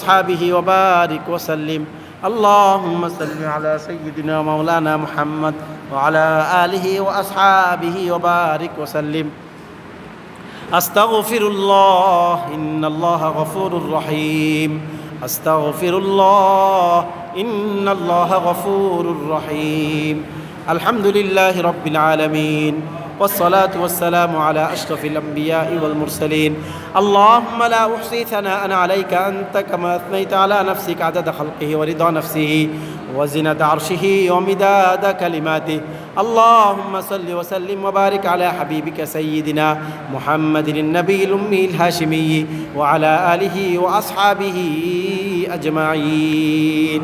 أصحابه وبارك وسلم. اللهم صل على سيدنا مولانا محمد وعلى آله وأصحابه وبارك وسلم. أستغفر الله إن الله غفور رحيم. أستغفر الله إن الله غفور رحيم. الحمد لله رب العالمين. والصلاة والسلام على أشرف الأنبياء والمرسلين. اللهم لا أحصي ثناء عليك أنت كما أثنيت على نفسك عدد خلقه ورضا نفسه وزنة عرشه ومداد كلماته. اللهم صل وسلم وبارك على حبيبك سيدنا محمد النبي الأمي الهاشمي وعلى آله وأصحابه أجمعين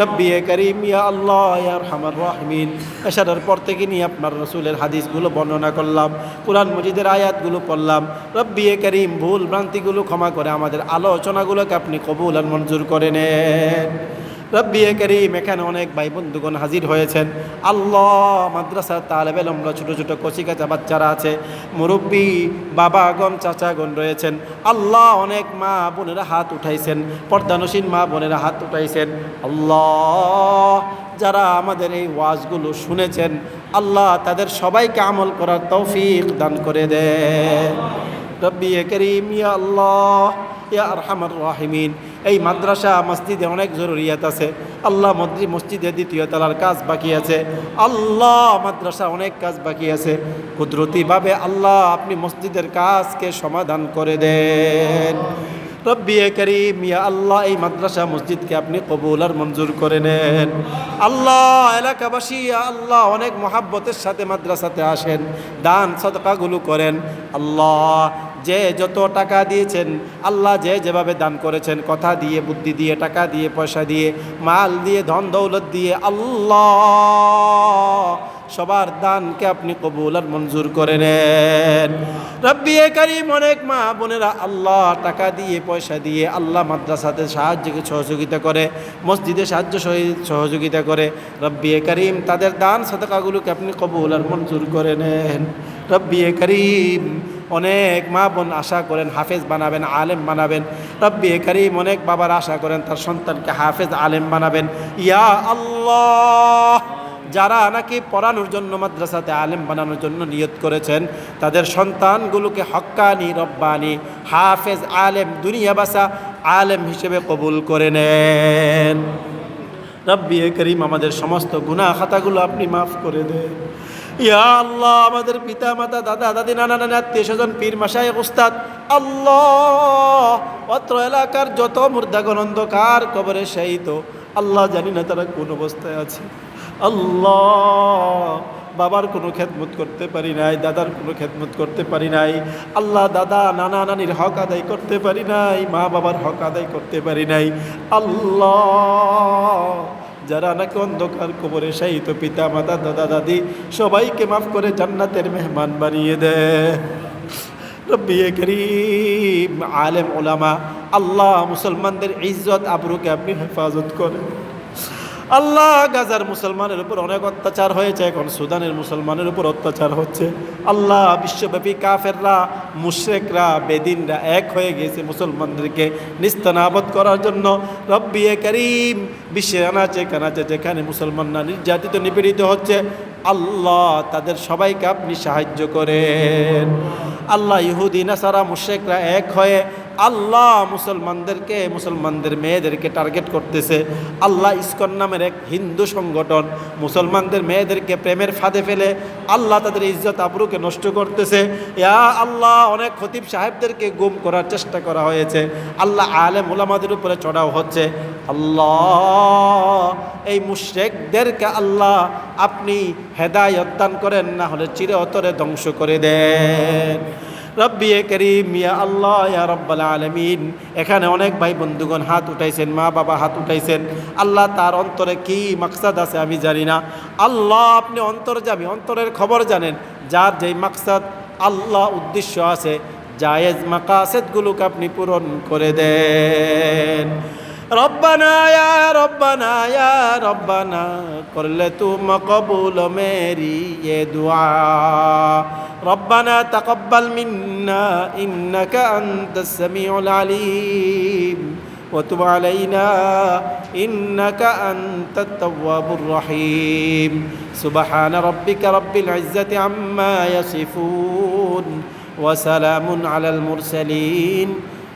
রব্বি করিম ইয়া আল্লাহ ইয়া রহমান রাহমিন এশারের পর থেকে নিয়ে আপনার রসুলের হাদিসগুলো বর্ণনা করলাম কোরআন মজিদের আয়াতগুলো পড়লাম রব্বি করিম ভুল ভ্রান্তিগুলো ক্ষমা করে আমাদের আলোচনাগুলোকে আপনি কবুল আর মঞ্জুর করে নেন রব্বি করিম, এখানে অনেক ভাই বন্ধুগণ হাজির হয়েছেন। আল্লাহ, মাদ্রাসা তালেবেলমরা ছোটো ছোটো কচিকাচা বাচ্চারা আছে, মুরব্বী বাবাগণ, চাচাগণ রয়েছেন। আল্লাহ অনেক মা বোনেরা হাত উঠাইছেন, পর্দানসীন মা বোনেরা হাত উঠাইছেন। আল্লাহ, যারা আমাদের এই ওয়াজগুলো শুনেছেন, আল্লাহ তাদের সবাইকে আমল করার তৌফিক দান করে দেয় রব্বি করিম, ইয়া আল্লাহ ইয়া আরহামার রাহিমিন। এই মাদ্রাসা, মসজিদে অনেক জরুরিয়াত আছে। আল্লাহ মদ্রি মসজিদে দ্বিতীয় তলার কাজ বাকি আছে। আল্লাহ মাদ্রাসা অনেক কাজ বাকি আছে। কুদরতিভাবে আল্লাহ আপনি মসজিদের কাজকে সমাধান করে দেন। রব্বি করিম, ইয়া আল্লাহ, এই মাদ্রাসা মসজিদকে আপনি কবুল আর মঞ্জুর করে নেন। আল্লাহ, এলাকাবাসী আল্লাহ, অনেক মহাব্বতের সাথে মাদ্রাসাতে আসেন। দান, সদকাগুলো করেন। আল্লাহ যে যত টাকা দিয়েছেন, আল্লাহ যে যেভাবে দান করেছেন, কথা দিয়ে, বুদ্ধি দিয়ে, টাকা দিয়ে, পয়সা দিয়ে, মাল দিয়ে, ধন দৌলত দিয়ে, আল্লাহ সবার দানকে আপনি কবুল আর মঞ্জুর করে নেন। রব্বি কারিম অনেক মা বোনেরা আল্লাহ টাকা দিয়ে, পয়সা দিয়ে, আল্লাহ মাদ্রাসাতে সাহায্য সহযোগিতা করে, মসজিদে সাহায্য সহি- সহযোগিতা করে, রব্বি কারিম তাদের দান, সদকাগুলোকে আপনি কবুল আর মঞ্জুর করে নেন। রব্বি করিম অনেক মা বোন আশা করেন হাফেজ বানাবেন, আলেম বানাবেন। রব্বি করিম অনেক বাবার আশা করেন, তার সন্তানকে হাফেজ, আলেম বানাবেন। ইয়া আল্লাহ! যারা নাকি পড়ানোর জন্য মাদ্রাসাতে আলেম বানানোর জন্য নিয়ত করেছেন, তাদের সন্তানগুলোকে হক্কানি, রব্বানি, হাফেজ, আলেম, দুনিয়া বাসা আলেম হিসেবে কবুল করে নেন। রব্বি করিম, আমাদের সমস্ত গুনাহ খাতাগুলো আপনি মাফ করে দেন। ইয়া আল্লাহ, আমাদের পিতা মাতা দাদা, দাদি, নানা নানা, আত্মীয় স্বজন, পীর মাসায় উস্তাদ, আল্লাহ, অত্র এলাকার যত মুর্দাগণ অন্ধকার কবরে শায়িত, আল্লাহ জানি না তারা কোন অবস্থায় আছে। আল্লাহ, বাবার কোনো খেদমত করতে পারি নাই, দাদার কোনো খেদমত করতে পারি নাই, আল্লাহ দাদা, নানা, নানির হক আদায় করতে পারি নাই মা বাবার হক আদায় করতে পারি নাই। আল্লাহ যারা নাকি অন্ধকার কবরে শাহিত পিতা, মাতা, দাদা, দাদি, সবাইকে মাফ করে জান্নাতের মেহমান বানিয়ে দেয় আলেম ওলামা আল্লাহ মুসলমানদের ইজ্জত, আবরুকে আপনি হেফাজত করেন। আল্লাহ গাজার মুসলমানের উপর অনেক অত্যাচার হয়েছে, এখন সুদানের মুসলমানের উপর অত্যাচার হচ্ছে। আল্লাহ বিশ্বব্যাপী কাফেররা, মুশ্রেকরা, বেদিনরা এক হয়ে গিয়েছে মুসলমানদেরকে নিস্তানাবদ করার জন্য। রব্বি করিম বিশ্বের আনাচে কানাচে যেখানে মুসলমানরা নির্যাতিত, নিপীড়িত হচ্ছে, আল্লাহ তাদের সবাইকে আপনি সাহায্য করেন। আল্লাহ ইহুদি, নাসারা মুশেকরা এক হয়ে আল্লাহ মুসলমানদেরকে, মুসলমানদের মেয়েদেরকে টার্গেট করতেছে। আল্লাহ ইস্কন নামের এক হিন্দু সংগঠন, মুসলমানদের মেয়েদেরকে প্রেমের ফাঁদে ফেলে আল্লাহ তাদের ইজ্জত আবরুকে নষ্ট করতেছে। ইয়া আল্লাহ, অনেক খতিব সাহেবদেরকে গুম করার চেষ্টা করা হয়েছে। আল্লাহ আলে ওলামাদের উপরে চড়াও হচ্ছে। আল্লাহ, এই মুশ্রেকদেরকে আল্লাহ আপনি হেদায়ত দান করেন, না হলে চিরতরে ধ্বংস করে দেন। রব্বি করিম, ইয়া আল্লাহ, ইয়া রব্বাল আলমিন। এখানে অনেক ভাই বন্ধুগণ হাত উঠাইছেন, মা বাবা হাত উঠাইছেন। আল্লাহ তার অন্তরে কি মাকসাদ আছে আমি জানি না। আল্লাহ আপনি অন্তর যাবি, অন্তরের খবর জানেন। যার যেই মাকসাদ, আল্লাহ উদ্দেশ্য আছে। জায়েজ মাকাসেদগুলোকে আপনি পূরণ করে দেন। ربنا یا ربنا یا ربنا کر لے تو مقبول میری یہ دعا ربنا تقبل منا انك انت السميع العليم وتب علينا إنك أنت التواب الرحيم سبحان ربك رب العزة عما يصفون وسلام على المرسلين